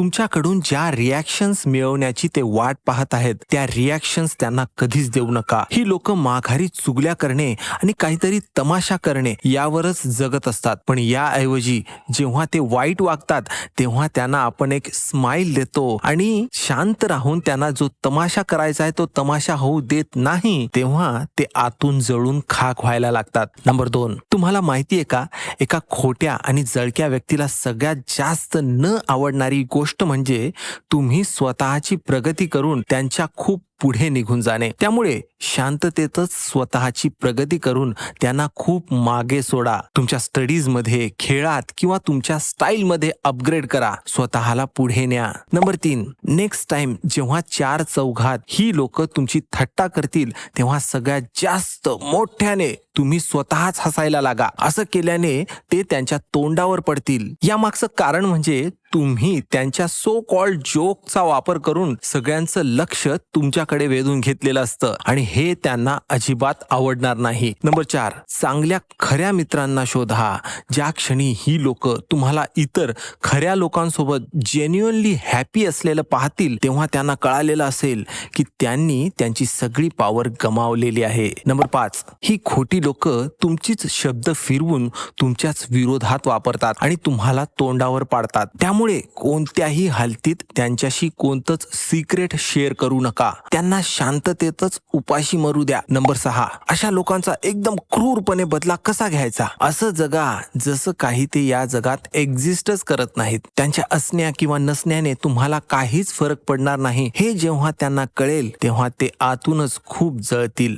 तुमच्याकडून ज्या रिॲक्शन्स मिळवण्याची ते वाट पाहत आहेत त्या रिॲक्शन्स त्यांना कधीच देऊ नका. ही लोक माघारी चुगल्या करणे आणि काहीतरी तमाशा करणे यावरच जगत असतात. पण याऐवजी जेव्हा ते वाईट वागतात तेव्हा त्यांना आपण एक स्माइल देतो आणि शांत राहून त्यांना जो तमाशा करायचा आहे तो तमाशा होऊ देत नाही तेव्हा ते आतून जळून खाक व्हायला लागतात. नंबर दोन. तुम्हाला माहितीये का? एका खोट्या आणि जळक्या व्यक्तीला सगळ्यात जास्त न आवडणारी गोष्ट म्हणजे तुम्ही स्वतःची प्रगती करून त्यांच्या खूप पुढे निघून जाणे. त्यामुळे शांततेतच स्वतःची प्रगती करून त्यांना खूप मागे सोडा. तुमच्या स्टडीजमध्ये खेळात किंवा तुमच्या स्टाईलमध्ये अपग्रेड करा. स्वतःला पुढे न्या. नंबर तीन नेक्स्ट टाइम जेव्हा चार चौघात ही लोक तुमची थट्टा करतील तेव्हा सगळ्यात जास्त मोठ्याने तुम्ही स्वतःच हसायला लागा. असं केल्याने ते त्यांच्या तोंडावर पडतील. यामागचं कारण म्हणजे तुम्ही त्यांच्या सो कॉल्ड जोकचा वापर करून सगळ्यांचं लक्ष तुमच्या स्वतःकडे वेधून घेतलेलं असतं आणि हे त्यांना अजिबात आवडणार नाही. नंबर चार चांगल्या खऱ्या मित्रांना शोधा. ज्या क्षणी ही लोक तुम्हाला इतर खऱ्या लोकांसोबत जेन्युअनली हॅपी असलेलं पाहतील तेव्हा त्यांना कळालेलं असेल की त्यांनी त्यांची सगळी पॉवर गमावलेली आहे. नंबर पाच ही खोटी लोक तुमचीच शब्द फिरवून तुमच्याच विरोधात वापरतात आणि तुम्हाला तोंडावर पाडतात. त्यामुळे कोणत्याही हालतीत त्यांच्याशी कोणतंच सिक्रेट शेअर करू नका. त्यांना शांततेतच उपाशी मरू द्या. नंबर सहा. अशा लोकांचा एकदम क्रूरपणे बदला कसा घ्यायचा? असं जगा जसं काही ते या जगात एक्झिस्टच करत नाहीत. त्यांच्या असण्या किंवा नसण्याने तुम्हाला काहीच फरक पडणार नाही. हे जेव्हा त्यांना कळेल तेव्हा ते आतूनच खूप जळतील.